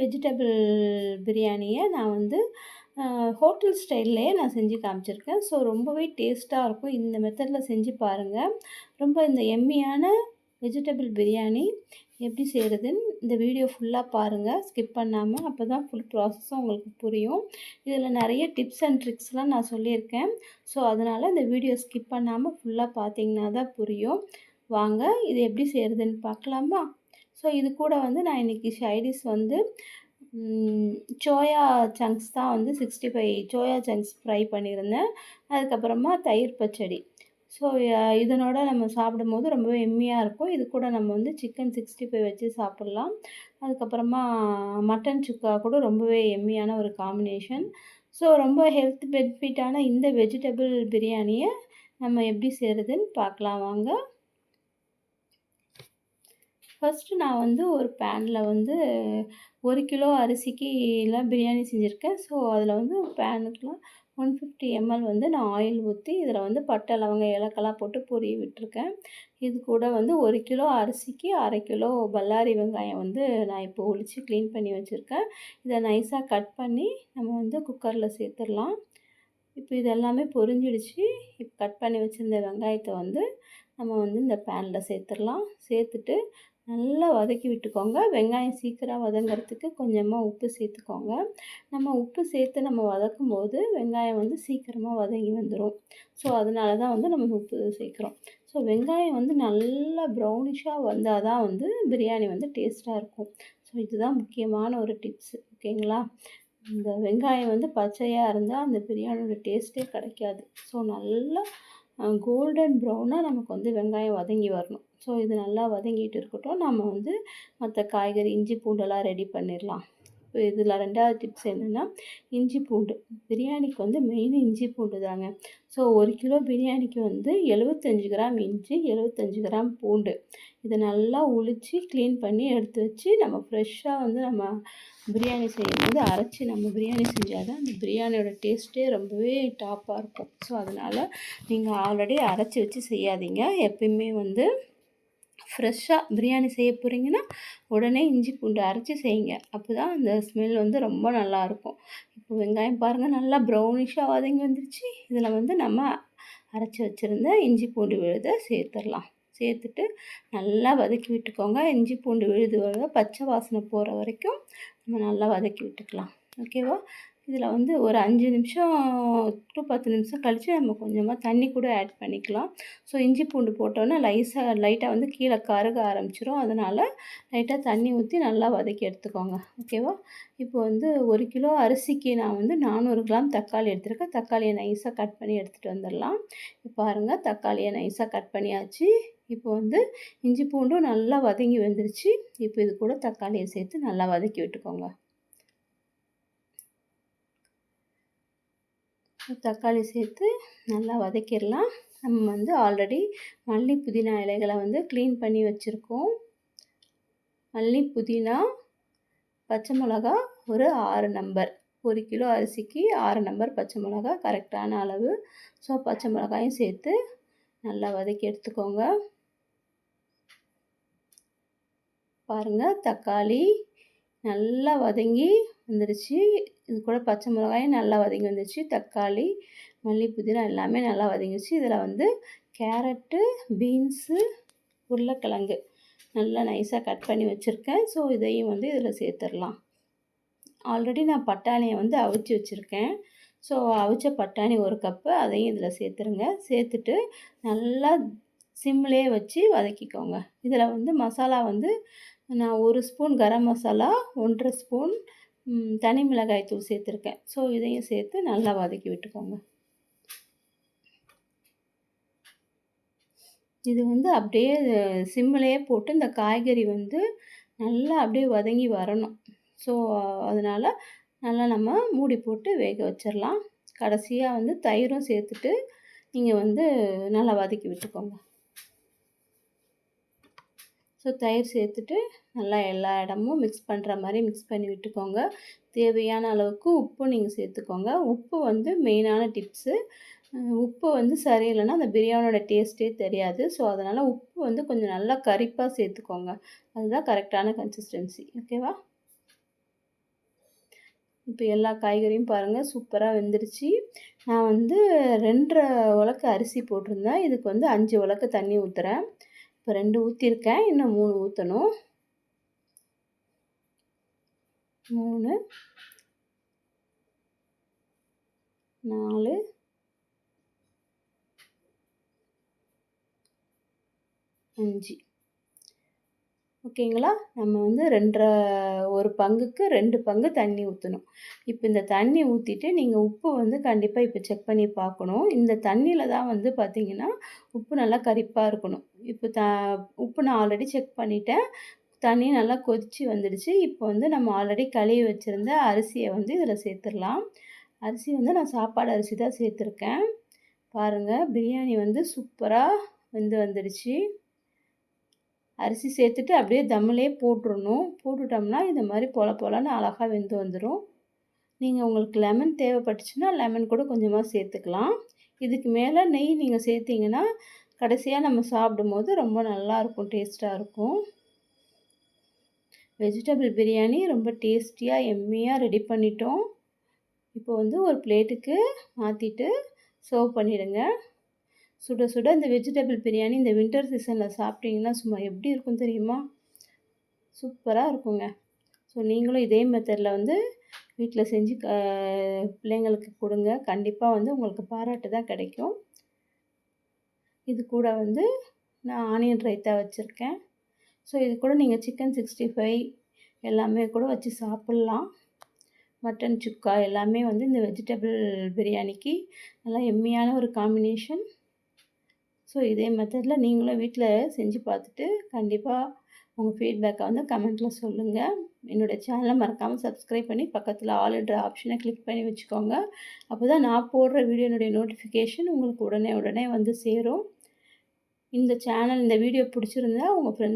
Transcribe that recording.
Vegetable பிரியாணியை நான் வந்து ஹோட்டல் ஸ்டைல்லையே நான் செஞ்சு காமிச்சிருக்கேன். ஸோ ரொம்பவே டேஸ்ட்டாக இருக்கும். இந்த மெத்தடில் செஞ்சு பாருங்கள் ரொம்ப இந்த எம்மியான வெஜிடபிள் பிரியாணி எப்படி செய்கிறதுன்னு இந்த வீடியோ ஃபுல்லாக பாருங்கள் ஸ்கிப் பண்ணாமல் அப்போ தான் ஃபுல் ப்ராசஸும் உங்களுக்கு புரியும். இதில் நிறைய டிப்ஸ் அண்ட் ட்ரிக்ஸ்லாம் நான் சொல்லியிருக்கேன். ஸோ அதனால் இந்த வீடியோ ஸ்கிப் பண்ணாமல் ஃபுல்லாக பார்த்தீங்கன்னா தான் புரியும். வாங்க இது எப்படி செய்கிறதுன்னு பார்க்கலாமா? ஸோ இது கூட வந்து நான் இன்றைக்கி சைடிஸ் வந்து சோயா சங்க்ஸ் தான் வந்து sixty five soya chunks fry பண்ணியிருந்தேன். அதுக்கப்புறமா தயிர் பச்சடி. ஸோ இதனோட நம்ம சாப்பிடும் போது ரொம்பவே எம்மியாக இருக்கும். இது கூட நம்ம வந்து சிக்கன் சிக்ஸ்டி ஃபைவ் வச்சு சாப்பிட்லாம். அதுக்கப்புறமா மட்டன் சுக்கா கூட ரொம்பவே எம்மியான ஒரு காம்பினேஷன் ஸோ ரொம்ப ஹெல்த் பெனிஃபிட்டான இந்த வெஜிடபிள் பிரியாணியை நம்ம எப்படி செய்கிறதுன்னு பார்க்கலாம் வாங்க. ஃபஸ்ட்டு நான் வந்து ஒரு பேனில் வந்து ஒரு கிலோ அரிசிக்கு எல்லாம் பிரியாணி செஞ்சுருக்கேன். ஸோ அதில் வந்து பேனுக்குலாம் ஒன் ஃபிஃப்டி எம்எல் வந்து நான் ஆயில் ஊற்றி இதில் வந்து பட்டை லவங்க ஏலக்கெல்லாம் போட்டு பொரிய விட்டுருக்கேன். இது கூட வந்து ஒரு கிலோ அரிசிக்கு அரை கிலோ பல்லாரி வெங்காயம் வந்து நான் இப்போ ஒழித்து க்ளீன் பண்ணி வச்சுருக்கேன். இதை நைஸாக கட் பண்ணி நம்ம வந்து குக்கரில் சேர்த்துடலாம். இப்போ இது எல்லாமே பொரிஞ்சிடுச்சு. இப்போ கட் பண்ணி வச்சுருந்த வெங்காயத்தை வந்து நம்ம வந்து இந்த பேனில் சேர்த்துடலாம். சேர்த்துட்டு நல்லா வதக்கி விட்டுக்கோங்க. வெங்காயம் சீக்கிரம் வதங்கிறதுக்கு கொஞ்சமாக உப்பு சேர்த்துக்கோங்க. நம்ம உப்பு சேர்த்து நம்ம வதக்கும் போது வெங்காயம் வந்து சீக்கிரமாக வதங்கி வந்துடும் ஸோ அதனால தான் வந்து நம்ம உப்பு சேர்க்குறோம். ஸோ வெங்காயம் வந்து நல்லா ப்ரௌனிஷாக வந்தால் தான் வந்து பிரியாணி வந்து டேஸ்ட்டாக இருக்கும். ஸோ இதுதான் முக்கியமான ஒரு டிப்ஸு ஓகேங்களா? இந்த வெங்காயம் வந்து பச்சையாக இருந்தால் அந்த பிரியாணியோட டேஸ்ட்டே கிடைக்காது. ஸோ நல்லா கோல்டன் ப்ரௌனாக நமக்கு வந்து வெங்காயம் வதங்கி வரணும். ஸோ இது நல்லா வதங்கிட்டு இருக்கட்டும். நம்ம வந்து மற்ற காய்கறி இஞ்சி பூண்டெல்லாம் ரெடி பண்ணிடலாம் இதில் ரெண்டாவது டிப்ஸ் என்னென்னா இஞ்சி பூண்டு. பிரியாணிக்கு வந்து மெயின் இஞ்சி பூண்டு தாங்க. ஸோ ஒரு கிலோ பிரியாணிக்கு வந்து எழுபத்தஞ்சி கிராம் இஞ்சி எழுபத்தஞ்சி கிராம் பூண்டு. இதை நல்லா உளித்து க்ளீன் பண்ணி எடுத்து வச்சு நம்ம ஃப்ரெஷ்ஷாக வந்து நம்ம பிரியாணி செய்யும்போது அரைச்சி நம்ம பிரியாணி செஞ்சால் தான் அந்த பிரியாணியோட டேஸ்ட்டே ரொம்பவே டாப்பாக இருக்கும். ஸோ அதனால் நீங்கள் ஆல்ரெடி அரைச்சி வச்சு செய்யாதீங்க. எப்பயுமே வந்து ஃப்ரெஷ்ஷாக பிரியாணி செய்ய போகிறீங்கன்னா உடனே இஞ்சி பூண்டு அரைச்சி செய்யுங்க. அப்போ தான் அந்த ஸ்மெல் வந்து ரொம்ப நல்லாயிருக்கும். இப்போ வெங்காயம் பாருங்கள் நல்லா ப்ரௌனிஷாக வதங்கி வந்துருச்சு. இதில் வந்து நம்ம அரைச்சி வச்சுருந்த இஞ்சி பூண்டு விழுதை சேர்த்துடலாம். சேர்த்துட்டு நல்லா வதக்கி விட்டுக்கோங்க. இஞ்சி பூண்டு விழுது பச்சை வாசனை போகிற வரைக்கும் நம்ம நல்லா வதக்கி விட்டுக்கலாம். ஓகேவா? இதில் வந்து ஒரு அஞ்சு நிமிஷம் டு பத்து நிமிஷம் கழித்து நம்ம கொஞ்சமாக தண்ணி கூட ஆட் பண்ணிக்கலாம். ஸோ இஞ்சி பூண்டு போட்டோன்னே லைஸாக லைட்டாக வந்து கீழே கருக ஆரம்பிச்சிடும் அதனால் லைட்டாக தண்ணி ஊற்றி நல்லா வதக்கி எடுத்துக்கோங்க. ஓகேவா இப்போ வந்து ஒரு கிலோ அரிசிக்கு நான் வந்து நானூறு கிராம் தக்காளி எடுத்துருக்கேன். தக்காளியை நைஸாக கட் பண்ணி எடுத்துகிட்டு வந்துடலாம். இப்போ பாருங்கள் தக்காளியை நைஸாக கட் பண்ணியாச்சு. இப்போ வந்து இஞ்சி பூண்டும் நல்லா வதங்கி வந்துருச்சு. இப்போ இது கூட தக்காளியை சேர்த்து நல்லா வதக்கி விட்டுக்கோங்க. தக்காளி சேர்த்து நல்லா வதக்கிடலாம். நம்ம வந்து ஆல்ரெடி மல்லி புதினா இலைகளை வந்து க்ளீன் பண்ணி வச்சுருக்கோம். மல்லி புதினா பச்சை மிளகா ஒரு ஆறு நம்பர் ஒரு கிலோ அரிசிக்கு ஆறு நம்பர் பச்சை மிளகா கரெக்டான அளவு. ஸோ பச்சை மிளகாயும் சேர்த்து நல்லா வதக்கி எடுத்துக்கோங்க. பாருங்கள் தக்காளி நல்லா வதங்கி வந்துடுச்சு இது கூட பச்சை மிளகாயும் நல்லா வதங்கி வந்துச்சு. தக்காளி மல்லி புதினா எல்லாமே நல்லா வதங்கிச்சு இதில் வந்து கேரட்டு பீன்ஸு உருளைக்கிழங்கு நல்லா நைஸாக கட் பண்ணி வச்சுருக்கேன். ஸோ இதையும் வந்து இதில் சேர்த்துடலாம். ஆல்ரெடி நான் பட்டாணியை வந்து அவிச்சு வச்சுருக்கேன். ஸோ அவிச்ச பட்டாணி ஒரு கப்பு. அதையும் இதில் சேர்த்துருங்க. சேர்த்துட்டு நல்லா சிம்லேயே வச்சு வதக்கிக்கோங்க. இதில் வந்து மசாலா வந்து நான் ஒரு ஸ்பூன் கரம் மசாலா ஒன்றரை ஸ்பூன் தனி மிளகாய் தூள் சேர்த்துருக்கேன். ஸோ இதையும் சேர்த்து நல்லா வதக்கி விட்டுக்கோங்க. இது வந்து அப்படியே சிம்மிலேயே போட்டு இந்த காய்கறி வந்து நல்லா அப்படியே வதங்கி வரணும். ஸோ அதனால் நல்லா நம்ம மூடி போட்டு வேக வச்சிடலாம் கடைசியாக வந்து தயிரும் சேர்த்துட்டு நீங்கள் வந்து நல்லா வதக்கி விட்டுக்கோங்க. ஸோ தயிர் சேர்த்துட்டு நல்லா எல்லா இடமும் மிக்ஸ் பண்ணுற மாதிரி மிக்ஸ் பண்ணி விட்டுக்கோங்க. தேவையான அளவுக்கு உப்பு நீங்கள் சேர்த்துக்கோங்க. உப்பு வந்து மெயினான டிப்ஸு உப்பு வந்து சரியில்லைன்னா அந்த பிரியாணியோட டேஸ்ட்டே தெரியாது. ஸோ அதனால் உப்பு வந்து கொஞ்சம் நல்லா கரிப்பாக சேர்த்துக்கோங்க. அதுதான் கரெக்டான கன்சிஸ்டன்சி ஓகேவா இப்போ எல்லா காய்கறியும் பாருங்கள் சூப்பராக வெந்துருச்சு. நான் வந்து ரெண்டரை உலக்கு அரிசி போட்டிருந்தேன். இதுக்கு வந்து அஞ்சு உலக்கு தண்ணி ஊற்றுறேன் இப்போ ரெண்டு ஊற்றிருக்கேன் இன்னும் மூணு ஊற்றணும் மூணு நாலு அஞ்சு. ஓகேங்களா? நம்ம வந்து ரெண்டரை ஒரு பங்குக்கு ரெண்டு பங்கு தண்ணி ஊற்றணும் இப்போ இந்த தண்ணி ஊற்றிட்டு நீங்கள் உப்பு வந்து கண்டிப்பாக இப்போ செக் பண்ணி பார்க்கணும். இந்த தண்ணியில் தான் வந்து பார்த்திங்கன்னா உப்பு நல்லா கரிப்பாக இருக்கணும். இப்போ த உப்பு நான் ஆல்ரெடி செக் பண்ணிட்டேன். தண்ணி நல்லா கொதித்து வந்துடுச்சு. இப்போ வந்து நம்ம ஆல்ரெடி கழுவி வச்சுருந்த அரிசியை வந்து இதில் சேர்த்துடலாம். அரிசி வந்து நான் சாப்பாடு அரிசி தான் சேர்த்துருக்கேன். பாருங்கள் பிரியாணி வந்து சூப்பராக வெந்து வந்துடுச்சு. அரிசி சேர்த்துட்டு அப்படியே தம்மிலே போட்டுடணும். போட்டுட்டோம்னா இந்த மாதிரி பொல பொலன்னு அழகாக வெந்து வந்துடும் நீங்கள் உங்களுக்கு லெமன் தேவைப்பட்டுச்சுன்னா லெமன் கூட கொஞ்சமாக சேர்த்துக்கலாம். இதுக்கு மேலே நெய் நீங்கள் சேர்த்திங்கன்னா கடைசியாக நம்ம சாப்பிடும்போது ரொம்ப நல்லாயிருக்கும் டேஸ்ட்டாக இருக்கும். வெஜிடபிள் பிரியாணி ரொம்ப டேஸ்டியாக எம்மியாக ரெடி பண்ணிட்டோம். இப்போ வந்து ஒரு பிளேட்டுக்கு மாற்றிட்டு சர்வ் பண்ணிவிடுங்க சுட சுட இந்த வெஜிடபிள் பிரியாணி இந்த வின்டர் சீசனில் சாப்பிட்டிங்கன்னா சும்மா எப்படி இருக்கும் தெரியுமா? சூப்பராக இருக்குங்க. ஸோ நீங்களும் இதே மெத்தடில் வந்து வீட்டில் செஞ்சு க பிள்ளைங்களுக்கு கொடுங்க. கண்டிப்பாக வந்து உங்களுக்கு பாராட்டு தான் கிடைக்கும். இது கூட வந்து நான் ஆனியன் ரைத்தா வச்சுருக்கேன். ஸோ இது கூட நீங்கள் சிக்கன் சிக்ஸ்டி ஃபைவ் எல்லாமே கூட வச்சு சாப்பிட்லாம். மட்டன் சுக்கா எல்லாமே வந்து இந்த வெஜிடபிள் பிரியாணிக்கு நல்லா எம்மியான ஒரு காம்பினேஷன். ஸோ இதே மெத்தடில் நீங்களும் வீட்டில் செஞ்சு பார்த்துட்டு கண்டிப்பாக உங்கள் ஃபீட்பேக்கை வந்து கமெண்ட்டில் சொல்லுங்கள் என்னோடய சேனலை மறக்காமல் சப்ஸ்கிரைப் பண்ணி பக்கத்தில் ஆல் என்ற ஆப்ஷனை கிளிக் பண்ணி வச்சுக்கோங்க. அப்போ தான் நான் போடுற வீடியோனுடைய நோட்டிஃபிகேஷன் உங்களுக்கு உடனே உடனே வந்து சேரும். இந்த சேனல் இந்த வீடியோ பிடிச்சிருந்தா உங்கள் ஃப்ரெண்ட்ஸ்